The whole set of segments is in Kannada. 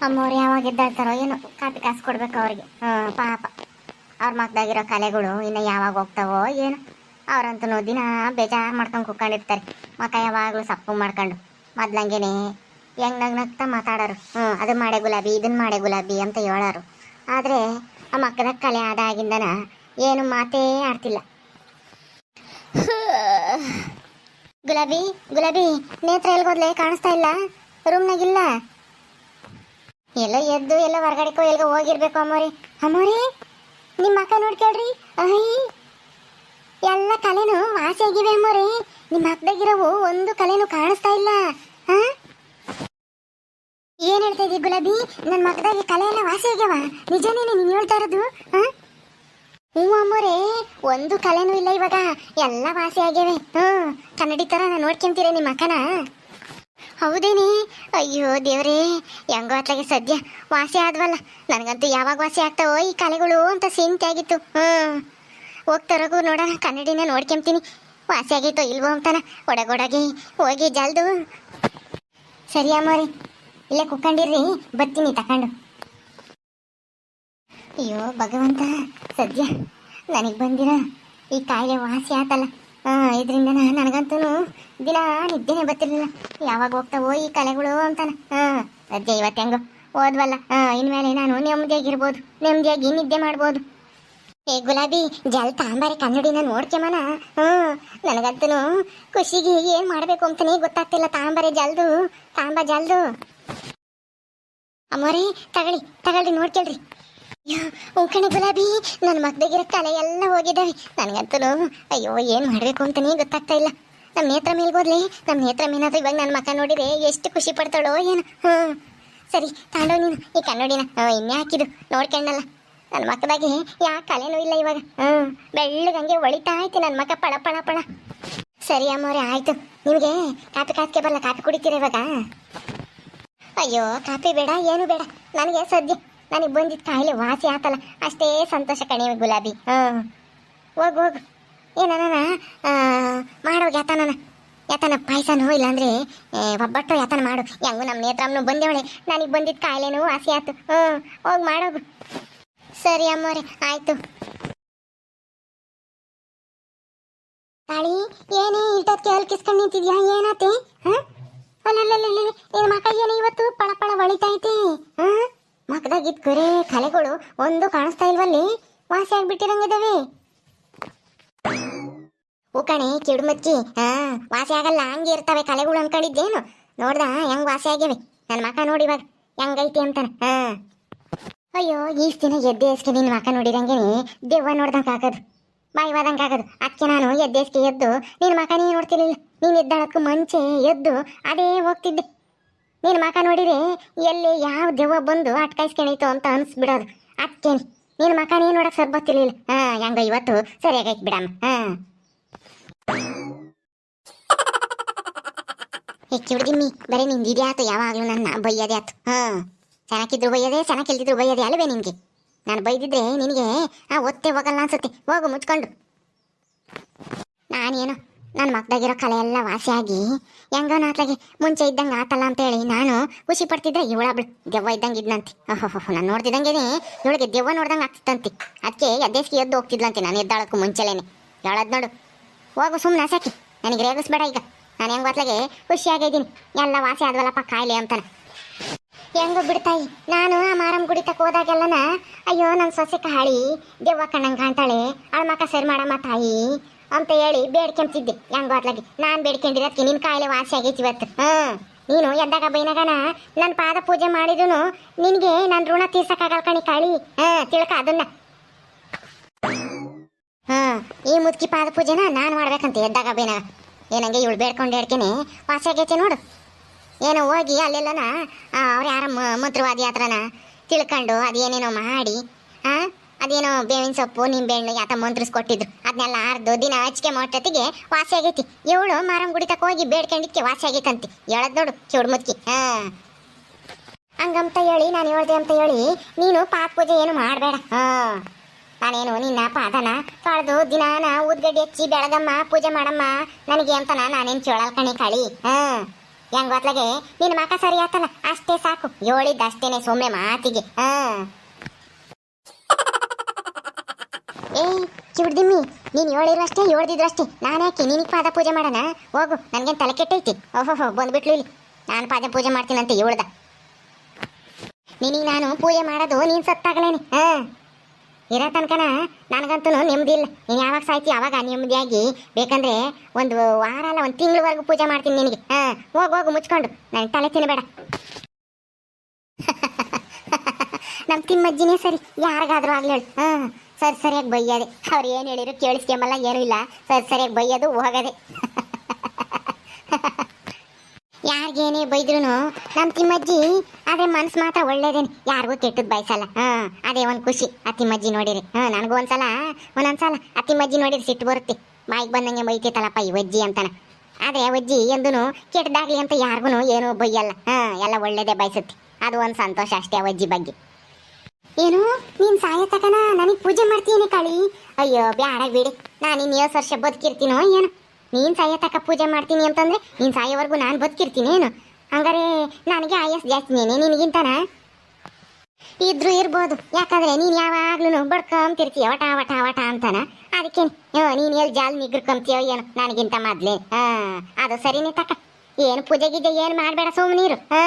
ಅಮ್ಮವ್ರು ಯಾವಾಗ ಎದ್ದಾಳ್ತಾರೋ ಏನು ಕಾಪಿ ಕಾಸು ಕೊಡ್ಬೇಕು ಅವ್ರಿಗೆ. ಪಾಪ. ಅವ್ರ ಮಕ್ಕದಾಗಿರೋ ಕಲೆಗಳು ಇನ್ನು ಯಾವಾಗ ಹೋಗ್ತಾವೋ ಏನು. ಅವ್ರಂತೂ ದಿನ ಬೇಜಾರು ಮಾಡ್ಕೊಂಡು ಕುತ್ಕೊಂಡಿರ್ತಾರೆ. ಮಕ್ಕ ಯಾವಾಗಲೂ ಸಪ್ಪು ಮಾಡ್ಕೊಂಡು. ಮೊದ್ಲಂಗೆನೆ ಹೆಂಗ್ ನಗ್ ನಗ್ತಾ ಮಾತಾಡೋರು. ಹ್ಞೂ ಅದು ಮಾಡೆ ಗುಲಾಬಿ ಇದನ್ನು ಮಾಡೆ ಗುಲಾಬಿ ಅಂತ ಹೇಳೋರು. ಆದರೆ ಆ ಮಕ್ಕದ ಕಲೆ ಆದಾಗಿಂದನ ಏನು ಮಾತೇ ಆಡ್ತಿಲ್ಲ. ಗುಲಾಬಿ ಗುಲಾಬಿ ನೇತ್ರ ಎಲ್ಗೋದ್ಲೆ ಕಾಣಿಸ್ತಾ ಇಲ್ಲ? ರೂಮ್ನಾಗಿಲ್ಲ ಎಲ್ಲ ಎದ್ದು, ಎಲ್ಲ ಹೊರಗಡೆಕೋ ಹೋಗಿರಬೇಕು ಹೋಗಿರ್ಬೇಕು ಅಮ್ಮೋರಿ. ಅಮ್ಮೋರಿ, ನಿಮ್ಮ ಅಕ್ಕ ನೋಡ್ಕೇಳ್ರಿ ಅಯ್ಯ ಎಲ್ಲ ಕಲೆನು ವಾಸಿ ಆಗಿವೆ ಅಮ್ಮೋರಿ. ನಿಮ್ಮ ಅಕ್ಕದಾಗಿರೋವು ಒಂದು ಕಲೆನು ಕಾಣಿಸ್ತಾ ಇಲ್ಲ. ಏನ್ ಹೇಳ್ತಾ ಇದೀ ಗುಲಾಬಿ? ನನ್ನ ಮಗದಾಗಿ ಕಲೆ ಎಲ್ಲ ವಾಸಿ ಆಗ್ಯಾವ ನಿಜನೇನೆ ನೀನ್ ಹೇಳ್ತಾ ಇರೋದು? ಹ್ಞೂ ಅಮ್ಮೋರೆ, ಒಂದು ಕಲೆನೂ ಇಲ್ಲ ಇವಾಗ. ಎಲ್ಲ ವಾಸಿ ಆಗ್ಯಾವೆ ಹ್ಞೂ. ಕನ್ನಡಿ ತರ ನಾನು ನೋಡ್ಕೊಂತೀರ ನಿಮ್ಮ ಅಕ್ಕನ? ಹೌದೇನಿ ಅಯ್ಯೋ ದೇವ್ರೇ, ಹೆಂಗೋ ಅತ್ಲಾಗೆ ಸದ್ಯ ವಾಸಿ ಆದ್ವಲ್ಲ. ನನಗಂತೂ ಯಾವಾಗ ವಾಸಿ ಆಗ್ತಾವೋ ಈ ಕಲೆಗಳು ಅಂತ ಸೀಮಿತ ಆಗಿತ್ತು. ಹ್ಞೂ ಹೋಗ್ತಾರೋಗು ನೋಡೋಣ, ಕನ್ನಡಿನ ನೋಡ್ಕೊಂತೀನಿ ವಾಸಿ ಆಗಿತ್ತು ಇಲ್ವೋ ಅಂತಾನ. ಒಡಗೊಡಗಿ ಹೋಗಿ ಜಲ್ದು. ಸರಿ ಅಮ್ಮೋರಿ, ಇಲ್ಲೇ ಕುಕ್ಕಂಡಿರ್ರಿ, ಬರ್ತೀನಿ ತಕೊಂಡು. ಅಯ್ಯೋ ಭಗವಂತ, ಸದ್ಯ ನನಗೆ ಬಂದಿರ ಈ ಕಾಯಿಲೆ ವಾಸಿ ಆತಲ್ಲ. ಇದರಿಂದ ನನಗಂತೂ ದಿನ ನಿದ್ದೆನೆ ಬರ್ತಿರ್ಲಿಲ್ಲ. ಯಾವಾಗ ಹೋಗ್ತಾವೋ ಈ ಕಲೆಗಳು ಅಂತಾನೆ. ಹಾಂ ಸದ್ಯ ಇವತ್ತು ಹೆಂಗೋ ಓದ್ವಲ್ಲ ಹಾಂ ಇನ್ಮೇಲೆ ನಾನು ನೆಮ್ಮದಿಯಾಗಿರ್ಬೋದು. ನೆಮ್ಮದಿಯಾಗಿ ನಿದ್ದೆ ಮಾಡ್ಬೋದು. ಏ ಗುಲಾಬಿ, ಜಲ್ ತಾಂಬಾರಿ ಕನ್ನಡಿನ ನೋಡ್ಕೆಮನ ಹ್ಞೂ ನನಗಂತೂ ಖುಷಿಗೆ ಏನು ಮಾಡಬೇಕು ಅಂತಾನೆ ಗೊತ್ತಾಗ್ತಿಲ್ಲ ತಾಂಬಾರಿ ಜಲ್ದು, ತಾಂಬ ಜಲ್ದು. ಅಮ್ಮೋರಿ, ತಗೊಳ್ಳಿ ತಗೊಳ್ಳಿ, ನೋಡ್ಕೊಳ್ರಿ. ಕಣೆ ಗುಲಾಬಿ ನನ್ನ ಮಗ್ದಾಗಿರೋ ತಲೆ ಎಲ್ಲ ಹೋಗಿದ್ದಾವೆ ನನಗಂತೂ ಅಯ್ಯೋ, ಏನು ಮಾಡಬೇಕು ಅಂತಲೇ ಗೊತ್ತಾಗ್ತಾ ಇಲ್ಲ. ನಮ್ಮ ನೇತ್ರ ಮೇಲ್ಗೋದ್ಲಿ ನಮ್ಮ ನೇತ್ರ ಮೇನಾದ್ರೂ ಇವಾಗ ನನ್ನ ಮಕ್ಕ ನೋಡಿದ್ರೆ ಎಷ್ಟು ಖುಷಿ ಪಡ್ತಾಳೋ ಏನು. ಹ್ಞೂ ಸರಿ, ತಾಂಡೋ ನೀನು. ಈ ಕನ್ನಡಿನ ಇನ್ನೇ ಹಾಕಿದ್ದು. ನೋಡ್ಕೊಂಡಲ್ಲ. ನನ್ನ ಮಕ್ಕದಾಗೆ ಯಾ ಕಲೆನೂ ಇಲ್ಲ ಇವಾಗ. ಹ್ಞೂ ಬೆಳ್ಳಗಂಗೆ ಒಳಿತಾ ಐತಿ ನನ್ನ ಮಕ್ಕ ಪಳ ಪಳ ಪಳ. ಸರಿ ಅಮ್ಮವ್ರೆ, ಆಯಿತು. ನಿಮಗೆ ಕಾಪಿ ಕಾಸ್ಕೆ ಬರಲ್ಲ, ಕಾಪಿ ಕುಡಿತೀರ ಇವಾಗ? ಅಯ್ಯೋ, ಕಾಪಿ ಬೇಡ, ಏನು ಬೇಡ. ನನಗೆ ಸದ್ಯ ನನಗೆ ಬಂದಿದ್ದ ಕಾಯಿಲೆ ವಾಸಿ ಆತಲ್ಲ. ಅಷ್ಟೇ ಸಂತೋಷ ಕಣಿವೆ ಗುಲಾಬಿ. ಹ್ಞೂ ಹೋಗು ಹೋಗು. ಏನನ ಮಾಡೋ ಯಾತನ ಯಾತನ ಪಾಯಸನೋ ಇಲ್ಲಾಂದ್ರೆ ಒಬ್ಬಟ್ಟು ಯಾತನ ಮಾಡು. ಹೆಂಗು ನಮ್ಮ ನೇತ್ರಮ್ಮನು ಬಂದೇವಳೆ. ನನಗೆ ಬಂದಿದ್ದ ಕಾಯಿಲೆನೂ ವಾಸಿ ಆತು. ಹ್ಞೂ ಹೋಗಿ ಮಾಡೋಗು. ಸರಿ ಅಮ್ಮವ್ರೆ ಆಯ್ತು. ತಾಳಿ ಏನೇ ಇಲ್ಟದ್ಕೆ ಅಲ್ಲಿ ಕಿಸ್ಕೊಂಡು ನಿಂತಿದ್ಯಾ? ಏನಾತೆ? ಹಾಂ ಅಲ್ಲಲ್ಲಲ್ಲ ನಿನ್ನ ಮಕ ಏನು ಇವತ್ತು ಪಳ ಪಳ ಹೊಳಿತೈತಿ ಹಾ ಕುರಿ ಕಲೆಗಳು ಒಂದು ಕಾಣಿಸ್ತಾ ಇಲ್ವಲ್ಲಿ? ವಾಸಿ ಆಗ್ಬಿಟ್ಟಿರಂಗಿದಾವೆ. ಕಣೆ ಕಿಡು ಹಾ, ವಾಸಿ ಆಗಲ್ಲ, ಹಂಗೆ ಇರ್ತಾವೆ ಕಲೆಗಳು ಅನ್ಕೊಂಡಿದ್ದೇನು. ನೋಡ್ದ, ಹೆಂಗ್ ವಾಸಿ ಆಗ್ಯವೆ? ನನ್ನ ಮಕ ನೋಡಿ ಇವಾಗ ಹೆಂಗೈತಿ ಅಂತಾನೆ. ಹಾ. ಅಯ್ಯೋ ಈ ದಿನ ಎದ್ದೆ ಎಸ್ಕೆ ನಿನ್ನ ಮಕ ನೋಡಿದಂಗೆನೆ. ದೆವ್ವ ನೋಡ್ದಂಗೆ ಹಾಕೋದು. ಬಾಯಿವಾದಂಗೆ ಹಾಕೋದು. ಅಕ್ಕಿ ನಾನು ಎದ್ದೇಸ್ಕೆ ಎದ್ದು ನಿನ್ನ ಮಕ ನೀನು ನೋಡ್ತಿರ್ಲಿಲ್ಲ. ನೀನು ಎದ್ದಾಳಕ್ಕೂ ಮುಂಚೆ ಎದ್ದು, ಅದೇ ಹೋಗ್ತಿದ್ದೆ. ನಿನ್ನ ಮಕ ನೋಡಿದ್ರೆ ಎಲ್ಲಿ ಯಾವ ದೆವ್ವ ಬಂದು ಅಟ್ಕಾಯಿಸ್ಕೊಳೈತು ಅಂತ ಅನ್ಸ್ಬಿಡೋದು. ಅದಕ್ಕೇನು ನಿನ್ನ ಮಕ ನೀನು ನೋಡಕ್ಕೆ ಸರ್ ಬರ್ತಿರ್ಲಿಲ್ಲ ಹಾಂ, ಹೆಂಗ ಇವತ್ತು ಸರಿಯಾಗೈತೆ ಬಿಡಮ್ಮ. ಹಾಂ. ಹೆಚ್ಚು ಹುಡುಗಿಮ್ಮಿ ಬರೀ ನಿಂದು ಇದೇ ಆತು, ಯಾವಾಗಲೂ ನನ್ನ ಬೈಯೋದೇ ಆತು. ಹಾಂ. ಚೆನ್ನಾಗಿದ್ರು ಬೈಯೋದೆ, ಚೆನ್ನಾಗಿಲ್ದಿದ್ರು ಬೈಯೋದೆ ಅಲ್ವೇ ನಿನಗೆ? ನಾನು ಬೈದಿದ್ರೆ ನಿನಗೆ, ಆ, ಒತ್ತೆ ಹೋಗಲ್ಲ ಅನ್ಸುತ್ತೆ. ಹೋಗು, ಮುಚ್ಕೊಂಡು. ನಾನೇನು? ನನ್ನ ಮಕ್ಕದಾಗಿರೋ ಕಲೆ ಎಲ್ಲ ವಾಸಿಯಾಗಿ ಹೆಂಗೋ ನಾತ್ಲಾಗೆ ಮುಂಚೆ ಇದ್ದಂಗೆ ಆತಲ್ಲ ಅಂತೇಳಿ ನಾನು ಖುಷಿ ಪಡ್ತಿದ್ರೆ ಬಿಡು ದೆವ್ವ ಇದ್ದಂಗೆ ಇದ್ನಂತೆ. ಓಹೋ ನಾನು ನೋಡ್ತಿದ್ದಂಗೆ ಇವಳಿಗೆ ದೆವ್ವ ನೋಡ್ದಂಗೆ ಆಗ್ತಿತ್ತಂತೆ. ಅದಕ್ಕೆ ಎದ್ದೇಸ್ಗೆ ಎದ್ದು ಹೋಗ್ತಿದ್ಲಂತೆ ನಾನು ಎದ್ದಾಳಕ್ಕೂ ಮುಂಚೆಲೇನೆ. ಹೇಳೋದು ನೋಡು. ಹೋಗು ಸುಮ್ಮನೆ ಸಾಕಿ ನನಗೆ ರೇಗಿಸ್ಬೇಡ ಈಗ. ನಾನು ಹೆಂಗ್ ಹೊತ್ಲಾಗೆ ಖುಷಿಯಾಗಿದ್ದೀನಿ ಎಲ್ಲ ವಾಸಿ ಆದ್ವಲ್ಲಪ್ಪ ಕಾಯಿಲೆ ಅಂತಾನೆ. ಹೆಂಗೋ ಬಿಡ್ತಾಯಿ ನಾನು ಆ ಮಾರಮ್ಮ ಗುಡಿ ತಕ್ಕ ಹೋದಾಗೆಲ್ಲನ ಅಯ್ಯೋ ನನ್ನ ಸೊಸೆ ಕಾಳಿ ದೆವ್ವ ಕಣ್ಣಂಗೆ ಕಾಣ್ತಾಳೆ. ಅವಳ ಸರಿ ಮಾಡಮ್ಮ ತಾಯಿ. ಅಂತ ಹೇಳಿ ಬೇಡ್ಕೊಂತಿದ್ದೆ. ಹೆಂಗೋ ಅತ್ಲಾಗಿ ನಾನು ಬೇಡ್ಕೊಂಡಿರೋದಕ್ಕೆ ನಿನ್ನ ಕಾಯಿಲೆ ವಾಸಿ ಆಗೈತಿ ಇವತ್ತು. ಹಾಂ. ನೀನು ಎದ್ದಾಗ ಬೈನಾಗನ ನನ್ನ ಪಾದ ಪೂಜೆ ಮಾಡಿದನು ನಿನಗೆ ನನ್ನ ಋಣ ತೀರ್ಸಕ್ಕಾಗಲ್ಲ ಕಣಿ ಕಾಳಿ. ಹಾಂ, ತಿಳ್ಕ ಅದನ್ನ. ಹಾಂ, ಈ ಮುದುಕಿ ಪಾದ ಪೂಜೆನ ನಾನು ಮಾಡ್ಬೇಕಂತ ಎದ್ದಾಗ ಬೈನಾಗ. ಏನಂಗೆ ಇವಳು ಬೇಡ್ಕೊಂಡು ಹೇಳ್ಕೇನೆ ವಾಸಿ ಆಗೈತೆ ನೋಡು. ಏನೋ ಹೋಗಿ ಅಲ್ಲೆಲ್ಲನ ಅವ್ರು ಯಾರ ಮಂತ್ರವಾದಿ ಹತ್ರನ ತಿಳ್ಕೊಂಡು ಅದೇನೇನೋ ಮಾಡಿ, ಆ? ಅದೇನೋ ಬೇವಿನ ಸೊಪ್ಪು, ನಿಂಬೆಹಣ್ಣು ಯಾತ ಮಂತ್ರಿಸ್ಕೊಟ್ಟಿದ್ರು. ಅದನ್ನೆಲ್ಲ ಅರ್ದು ದಿನ ಹಚ್ಕೆ ಮಾಡೋತ್ತಿಗೆ ವಾಸಿ ಆಗೈತಿ. ಇವಳು ಮಾರಂ ಗುಡಿ ತಕ ಹೋಗಿ ಬೇಡ್ಕೊಂಡಿಕ್ಕೆ ವಾಸಿ ಆಗೈತಂತೆ. ಹೇಳದ್ ನೋಡು ಮುದ್ಕಿ. ಹಾ. ಹಂಗಂತ ಹೇಳಿ, ನಾನು ಹೇಳ್ದೆ ಅಂತ ಹೇಳಿ, ನೀನು ಪಾಪ ಪೂಜೆ ಏನು ಮಾಡಬೇಡ. ಹಾ. ನಾನೇನು ನಿನ್ನ ಪಾದನ ಕಳೆದು ದಿನಾನ ಊದ್ಗಡ್ಡಿ ಹಚ್ಚಿ ಬೆಳಗಮ್ಮ ಪೂಜೆ ಮಾಡಮ್ಮ ನನಗೆ ಅಂತನ ನಾನೇನು ಕೇಳಲ್ ಕಣಿ ಕಳಿ. ಹಾ. ಗೊತ್ತಲಗೆ ನಿನ್ನ ಮಕ ಸರಿ ಆತಲ್ಲ, ಅಷ್ಟೇ ಸಾಕು. ಹೇಳಿದ್ದ ಅಷ್ಟೇನೆ ಸುಮ್ಮನೆ ಮಾತಿಗೆ. ಹಾ ಏ ಕಿಡ್ದಿಮ್ಮಿ ನೀನು ಹೇಳಿದ್ರಷ್ಟೇ ಹೇಳ್ದಿದ್ರಷ್ಟೇ ನಾನು ಯಾಕೆ ನಿನಗೆ ಪಾದ ಪೂಜೆ ಮಾಡೋಣ? ಹೋಗು, ನನಗೇನು ತಲೆ ಕೆಟ್ಟೈತಿ. ಓಹೋ ಬಂದ್ಬಿಟ್ಲು ಇಲ್ಲಿ. ನಾನು ಪಾದ ಪೂಜೆ ಮಾಡ್ತೀನಂತ ಹೇಳ್ದ ನಿನಗೆ ನಾನು ಪೂಜೆ ಮಾಡೋದು ನೀನು ಸತ್ತಾಗಲೇನೆ, ಹಾ? ಇರೋ ತನಕನ ನನಗಂತೂ ನೆಮ್ಮದಿ ಇಲ್ಲ. ನೀನು ಯಾವಾಗ ಸಾಯ್ತಿ, ಅವಾಗ ನೆಮ್ಮದಿಯಾಗಿ ಬೇಕಂದ್ರೆ ಒಂದು ವಾರ ಅಲ್ಲ, ಒಂದು ತಿಂಗಳವರೆಗೂ ಪೂಜೆ ಮಾಡ್ತೀನಿ ನಿನಗೆ, ಹಾ? ಹೋಗು ಹೋಗು, ಮುಚ್ಕೊಂಡು. ನನಗೆ ತಲೆ ತಿನ್ನಬೇಡ ನಮ್ಮ ತಿಮ್ಮಜ್ಜಿನೇ ಸರಿ, ಯಾರಿಗಾದ್ರೂ ಆಗ್ಲಿ ಹೇಳು, ಹಾ? ಸರಿ, ಸರಿಯಾಗಿ ಬೈಯೋದೆ. ಅವ್ರು ಏನು ಹೇಳಿದ್ರು ಕೇಳಿಸ್ಕೊಂಬಲ್ಲ ಏನೂ ಇಲ್ಲ. ಸರಿ, ಸರಿಯಾಗಿ ಬೈಯೋದು ಹೋಗೋದೆ. ಯಾರಿಗೇನೇ ಬೈದ್ರು ನಮ್ಮ ತಿಮ್ಮಜ್ಜಿ ಆದ್ರೆ ಮನ್ಸು ಮಾತ್ರ ಒಳ್ಳೇದೇನೆ. ಯಾರಿಗೂ ಕೆಟ್ಟದ್ದು ಬಯಸಲ್ಲ. ಹಾಂ, ಅದೇ ಒಂದು ಖುಷಿ. ಆ ತಿಮ್ಮಜ್ಜಿ ನೋಡಿರಿ. ಹಾಂ, ನನಗೂ ಒಂದ್ಸಲ, ಒಂದೊಂದ್ಸಲ ಆ ತಿಮ್ಮಜ್ಜಿ ನೋಡಿರಿ, ಸಿಟ್ಟು ಬರುತ್ತೆ. ಬಾಯಿಗೆ ಬಂದಂಗೆ ಬೈತೈತಲ್ಲಪ್ಪ ಈ ವಜ್ಜಿ ಅಂತಾನೆ. ಆದರೆ ವಜ್ಜಿ ಎಂದೂ ಕೆಟ್ಟದಾಗಲಿ ಅಂತ ಯಾರಿಗೂ ಏನೂ ಬೈಯಲ್ಲ. ಹಾಂ, ಎಲ್ಲ ಒಳ್ಳೇದೇ ಬಯಸುತ್ತೆ. ಅದು ಒಂದು ಸಂತೋಷ ಅಷ್ಟೇ ವಜ್ಜಿ ಬಗ್ಗೆ. ಏನು? ನೀನ್ ಸಾಯತಕನ ನನಗೆ ಪೂಜೆ ಮಾಡ್ತೀನಿ ಕಳಿ. ಅಯ್ಯೋ, ಬ್ಯಾಡ ಬಿಡಿ. ನಾನು ಇನ್ನು ಏಳು ವರ್ಷ ಬದುಕಿರ್ತೀನೋ ಏನು. ನೀನ್ ಸಾಯತಕ ಪೂಜೆ ಮಾಡ್ತೀನಿ ಅಂತಂದ್ರೆ ನೀನ್ ಸಾಯೋವರೆಗೂ ನಾನು ಬದುಕಿರ್ತೀನಿ ಏನು ಹಂಗಾರೆ ನನಗೆ ಆಯಸ್ ಜಾಸ್ತಿನೇನೆ ನಿನಗಿಂತನ? ಇದ್ರು ಇರ್ಬೋದು. ಯಾಕಂದ್ರೆ ನೀನ್ ಯಾವಾಗ್ಲೂ ಬಡ್ಕೊಂತಿರ್ತೀಯ, ವಟ ವಟ ವಟ ಅಂತಾನ? ಅದಕ್ಕೆ ನೀನ್ ಎಲ್ಲಿ ಜಾಲ್ ನಿಗ್ರಕೊಂತೀಯೋ ಏನು, ನನಗಿಂತ ಮೊದ್ಲೇ. ಹಾ, ಅದು ಸರಿನೇ ತಕ. ಏನು ಪೂಜೆ ಗೀಜೆ ಏನು ಮಾಡಬೇಡ ಸುಮ್ಮನೀರು ಹಾ.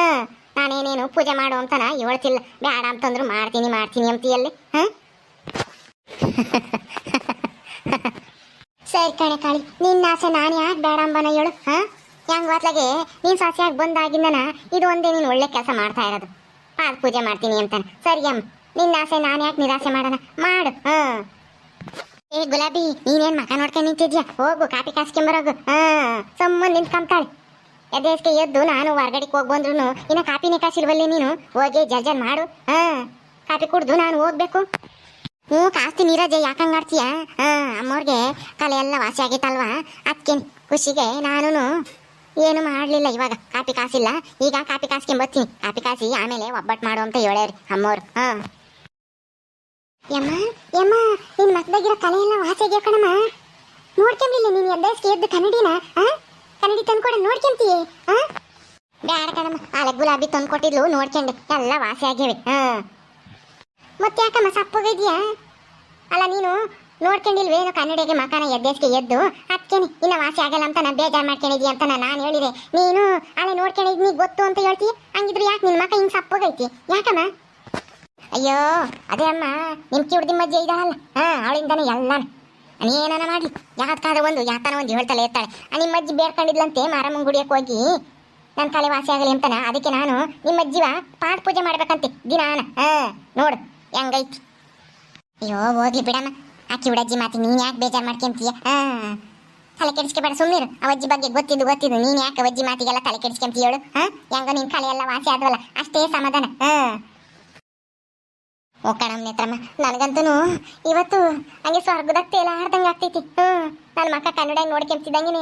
ನಾನೇನೇನು ಪೂಜೆ ಮಾಡು ಅಂತಾನ? ಹೇಳ್ತಿಲ್ಲ. ಬೇಡ ಅಂತಂದ್ರು ಮಾಡ್ತೀನಿ ಮಾಡ್ತೀನಿ ಅಂತೀಯಲ್ಲಿ? ಹಾ? ಸರಿ ಕಣೆ ಕಾಳಿ. ನಿನ್ನ ಆಸೆ ನಾನು ಯಾಕೆ ಬೇಡ ಅಂಬನ ಹೇಳು, ಹಾ? ಹೆಂಗ್ ಹೊತ್ಲಾಗೆ ನೀನ್ ಸಾಸಿಯಾಗಿ ಬಂದಾಗಿಂದನ ಇದು ಒಂದೇ ನೀನು ಒಳ್ಳೆ ಕೆಲಸ ಮಾಡ್ತಾ ಇರೋದು. ಪಾದ ಪೂಜೆ ಮಾಡ್ತೀನಿ ಅಂತಾನೆ. ಸರಿ ಅಮ್ಮ, ನಿನ್ನ ಆಸೆ ನಾನು ಯಾಕೆ ನಿರಾಸೆ ಮಾಡೋಣ. ಮಾಡು, ಹಾ? ಏ ಗುಲಾಬಿ, ನೀನೇನ್ ಮಕ ನೋಡ್ಕೊಂಡು ನಿಂತಿದ್ಯಾ? ಹೋಗು, ಕಾಪಿ ಕಾಸ್ಕೊಂಬರೋಗು ಹಾ? ಸುಮ್ಮನೆ ನಿಂತ್ಕೊಂತಾಳೆ ಎದ್ದೇಸ್ಕೆ ಎದ್ದು ನಾನು ಹೊರ್ಗಡೆಗೆ ಹೋಗಿ ಬಂದ್ರು ಇನ್ನ ಕಾಪಿನೇ ಕಾಸಿಲ್ವಲ್ಲಿ ನೀನು? ಹೋಗಿ ಜಲ್ ಜಲ್ ಮಾಡು. ಹಾ ಕಾಪಿ ಕುಡ್ದು ನಾನು ಹೋಗ್ಬೇಕು ಹ್ಞೂ, ಕಾಸ್ತಿ ನೀರಜ ಯಾಕಂಗ್ ಆಡ್ತೀಯ? ಹಾ ಅಮ್ಮವ್ರಿಗೆ ಕಲೆ ಎಲ್ಲ ವಾಸಿ ಆಗೈತಲ್ವಾ? ಅದಕ್ಕೆ ಖುಷಿಗೆ ನಾನು ಏನು ಮಾಡಲಿಲ್ಲ ಇವಾಗ. ಕಾಪಿ ಕಾಸಿಲ್ಲ. ಈಗ ಕಾಪಿ ಕಾಸ್ಕೊಂಬರ್ತೀನಿ ಕಾಪಿ ಕಾಸಿ ಆಮೇಲೆ ಒಬ್ಬಟ್ಟು ಮಾಡು ಅಂತ ಹೇಳ್ಯಾರಿ ಅಮ್ಮವ್ರು ಹಾ. ಯಮ್ಮ ಯಮ್ಮ, ನಿನ್ ಮಕ್ದಾಗಿರೋ ಕಲೆ ಎಲ್ಲ ವಾಸಿ ಆಗ್ಯಾವ ಕಣಮ್ಮ. ನೋಡ್ಕೊಂಬಿಲ್ಲ ನೀನು ಎದ್ದೇಸ್ಕೆ ಎದ್ದು ಕನ್ನಡಿನ, ಹಾ? ಕನ್ನಡಿ ತಂದ್ಕೊಡು, ನೋಡ್ಕೊಂತೀಯ? ಬ್ಯಾಡ ಕಣಮ್ಮ ಆಲೆ ಗುಲಾಬಿ ತಂದ್ಕೊಟ್ಟಿದ್ಲು, ನೋಡ್ಕೊಂಡು. ಎಲ್ಲ ವಾಸಿ ಆಗ್ಯವೆ. ಮತ್ತೆ ಯಾಕಮ್ಮ ಸಪ್ಪಗಿದ್ಯಾ ಅಲ್ಲ, ನೀನು ನೋಡ್ಕೊಂಡಿಲ್ವೇನು ಕನ್ನಡಿಗೆ ಮಕಾನ ಎದ್ದೇಸ್ಗೆ ಎದ್ದು ಅದಕ್ಕೇನೆ ಇನ್ನ ವಾಸಿ ಆಗಲ್ಲ ಅಂತ ನಾನು ಬೇಜಾರು ಮಾಡ್ಕೊಂಡಿದ್ಯಾ ಅಂತ ನಾನು ಹೇಳಿದೆ. ನೀನು ಅಲ್ಲ ನೋಡ್ಕೊಂಡಿದ್ನಿ ಗೊತ್ತು ಅಂತ ಹೇಳ್ತಿ ಹಂಗಿದ್ರೆ ಯಾಕೆ ನಿನ್ನ ಮಕ ಹಿಂಗೆ ಸಪ್ಪಗೈತಿ ಯಾಕಮ್ಮ? ಅಯ್ಯೋ, ಅದೇ ಅಮ್ಮ ನಿಮ್ ಕಿಡ್ದಿ ಮಜ್ಜೆ ಇದಲ್ಲ ಹಾ ಅವಳಿಂದಾನೆ ಎಲ್ಲಾನು. ಏನಾನ ಮಾಡ್ಲಿ ಯಾವ್ದಕ್ಕಾದ್ರೆ ಒಂದು ಯಾತನ ಒಂದು ಹೇಳ್ತಾಳೆ ಇರ್ತಾಳೆ ನಿಮ್ಮ ಅಜ್ಜಿ ಬೇಡ್ಕೊಂಡಿದ್ಲಂತೆ ಮಾರಮ್ಮನ ಗುಡಿಯಕ್ಕೆ ಹೋಗಿ. ನನ್ನ ತಲೆ ವಾಸಿ ಆಗಲಿ ಅಂತಾನ? ಅದಕ್ಕೆ ನಾನು ನಿಮ್ಮ ಅಜ್ಜಿವ ಪಾಠ ಪೂಜೆ ಮಾಡ್ಬೇಕಂತೆ, ದಿನಾನ. ಹ, ನೋಡು, ಹೆಂಗೈತಿ? ಅಯ್ಯೋ, ಹೋಗ್ಲಿ ಬಿಡಮ್ಮ. ಬಿಡ ಅಜ್ಜಿ ಮಾತಿ, ನೀನ್ ಯಾಕೆ ಬೇಜಾರು ಮಾಡ್ಕೊಂತೀಯ? ಹ. ತಲೆ ಕೆಡಿಸ್ಕೊಬೇಡ ಸುಮ್ಮನಿರು ಅಜ್ಜಿ ಬಗ್ಗೆ ಗೊತ್ತಿದ್ದು ಗೊತ್ತಿದ್ದು. ನೀನ್ ಯಾಕೆ ಅಜ್ಜಿ ಮಾತಿಗೆಲ್ಲ ತಲೆ ಕೆಡಿಸ್ಕೊಂತೀಯ ಹೇಳು? ಹ? ಹೆಂಗ ನಿನ್ ಕಲೆ ಎಲ್ಲ ವಾಸಿ ಆದ್ವಲ್ಲ? ಅಷ್ಟೇ ಸಮಾಧಾನ. ಹಾ. ಓ ಕಣಮ್ ನೇತ್ರಮ್ಮ ನನಗಂತೂ ಇವತ್ತು ಹಂಗೆ ಸ್ವರ್ಗದಾಗ ತೇಲಾಡ್ದಂಗೆ ಆಗ್ತೈತಿ. ಹ್ಞೂ, ನನ್ನ ಮಕ್ಕ ಕನ್ನಡ ನೋಡ್ಕೊಂತಿದ್ದಂಗೆ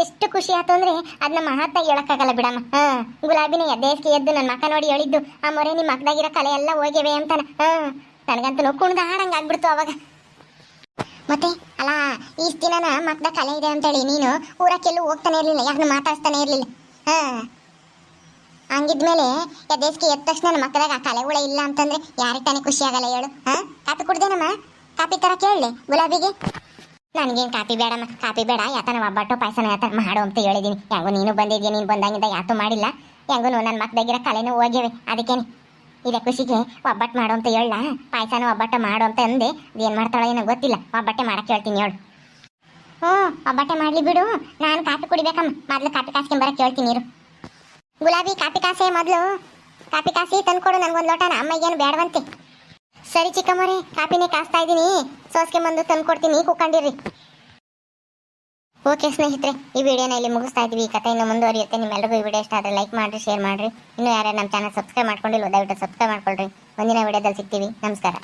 ಎಷ್ಟು ಖುಷಿ ಆಯ್ತು ಅಂದ್ರೆ ಅದನ್ನ ಮಹಾತ್ಮ ಹೇಳಕ್ಕಾಗಲ್ಲ ಬಿಡಮ್ಮ. ಹ್ಞೂ, ಗುಲಾಬಿನ ಎದ್ದೇಸ್ಗೆ ಎದ್ದು ನನ್ನ ಮಕ್ಕ ನೋಡಿ ಹೇಳಿದ್ದು ಆ ಮೊರೆ ನಿಮ್ಮ ಮಕ್ಕದಾಗಿರೋ ಕಲೆ ಎಲ್ಲ ಹೋಗಿವೆ ಅಂತಾನ. ಹ್ಞೂ ನನಗಂತೂ ಕುಣ್ದ ಹಾಡಂಗೆ ಆಗ್ಬಿಡ್ತು ಅವಾಗ. ಮತ್ತೆ, ಅಲ್ಲ, ಇಷ್ಟು ದಿನನ ಮಕ್ಕದ ಕಲೆ ಇದೆ ಅಂತೇಳಿ ನೀನು ಊರಕ್ಕೆಲ್ಲೂ ಹೋಗ್ತಾನೆ ಇರಲಿಲ್ಲ ಯಾರನ್ನು ಮಾತಾಡ್ತಾನೆ ಇರಲಿಲ್ಲ. ಹಾಂ ಹಂಗಿದ್ಮೇಲೆ ಎದ್ದೇಸ್ಗೆ ಎದ್ದ ತಕ್ಷಣ ನನ್ನ ಮಕ್ಕಳಾಗ ಆ ಕಲೆಗುಳ ಇಲ್ಲ ಅಂತಂದ್ರೆ ಯಾರಿಗೆ ತಾನೇ ಖುಷಿ ಆಗಲ್ಲ ಹೇಳು, ಹಾ? ಕಾಪಿ ಕುಡ್ದೇನಮ್ಮ? ಕಾಪಿ ತರ ಕೇಳಲಿ, ಗುಲಾಬಿಗೆ. ನನಗೇನು ಕಾಪಿ ಬೇಡಮ್ಮ, ಕಾಪಿ ಬೇಡ, ಯಾತನ ಒಬ್ಬಟ್ಟು ಪಾಯಸನ ಯಾತನ ಮಾಡು ಅಂತ ಹೇಳಿದೀನಿ. ಹೆಂಗೋ ನೀನು ಬಂದಿದ್ಯಾ, ನೀನು ಬಂದಾಗಿಂದ ಯಾತು ಮಾಡಿಲ್ಲ. ಹೆಂಗೋ ನನ್ನ ಮಕ್ಕದಾಗಿರೋ ಕಲೆನೂ ಹೋಗ್ಯವೆ, ಅದಕ್ಕೇನೆ. ಇದೆ ಖುಷಿಗೆ ಒಬ್ಬಟ್ಟು ಮಾಡು ಅಂತ ಹೇಳ ಪಾಯಸನ ಒಬ್ಬಟ್ಟು ಮಾಡು ಅಂತ ಅಂದೆ. ಏನ್ ಮಾಡ್ತಾಳೋ ಏನೋ ಗೊತ್ತಿಲ್ಲ, ಒಬ್ಬಟ್ಟೆ ಮಾಡಕ್ಕೆ ಹೇಳ್ತೀನಿ ಹೇಳು. ಹ್ಞೂ ಒಬ್ಬಟ್ಟೆ ಮಾಡಲಿ ಬಿಡು. ನಾನು ಕಾಪಿ ಕುಡಿಬೇಕಮ್ಮ, ಮೊದಲು ಕಾಪಿ ಕಾಸ್ಕೊಂಬರಕ್ಕೆ ಹೇಳ್ತೀನಿ ಇರು. ಗುಲಾಬಿ ಕಾಪಿ ಕಾಸೆ ಮೊದಲು. ಕಾಪಿ ಕಾಸಿ ತಂದ್ಕೊಡು ನನಗೊಂದು ಲೋಟನ. ಅಮ್ಮಗೇನು ಬೇಡವಂತೆ. ಸರಿ ಚಿಕ್ಕಮ್ಮರೇ ಕಾಪಿನೇ ಕಾಸ್ತಾ ಇದ್ದೀನಿ. ಸೋಸ್ಕೊಂಬಂದು ತಂದ್ಕೊಡ್ತೀನಿ. ಕೂಕೊಂಡಿರಿ ಓಕೆ ಸ್ನೇಹಿತರೆ, ಈ ವಿಡಿಯೋನ ಇಲ್ಲಿ ಮುಗಿಸ್ತಾ ಇದ್ದೀವಿ. ಈ ಕಥೆ ಇನ್ನು ಮುಂದುವರಿಯುತ್ತೆ. ನಿಮ್ಮೆಲ್ಲರಿಗೂ ಈ ವಿಡಿಯೋ ಇಷ್ಟ ಆದರೆ ಲೈಕ್ ಮಾಡಿರಿ, ಶೇರ್ ಮಾಡಿರಿ. ಇನ್ನು ಯಾರ್ಯಾರು ನಮ್ಮ ಚಾನಲ್ ಸಬ್ಸ್ಕ್ರೈಬ್ ಮಾಡ್ಕೊಂಡಿಲ್ಲ ದಯವಿಟ್ಟು ಸಬ್ಸ್ಕ್ರೈಬ್ ಮಾಡ್ಕೊಳ್ರಿ. ಮುಂದಿನ ವಿಡಿಯೋದಲ್ಲಿ ಸಿಗ್ತೀವಿ. ನಮಸ್ಕಾರ.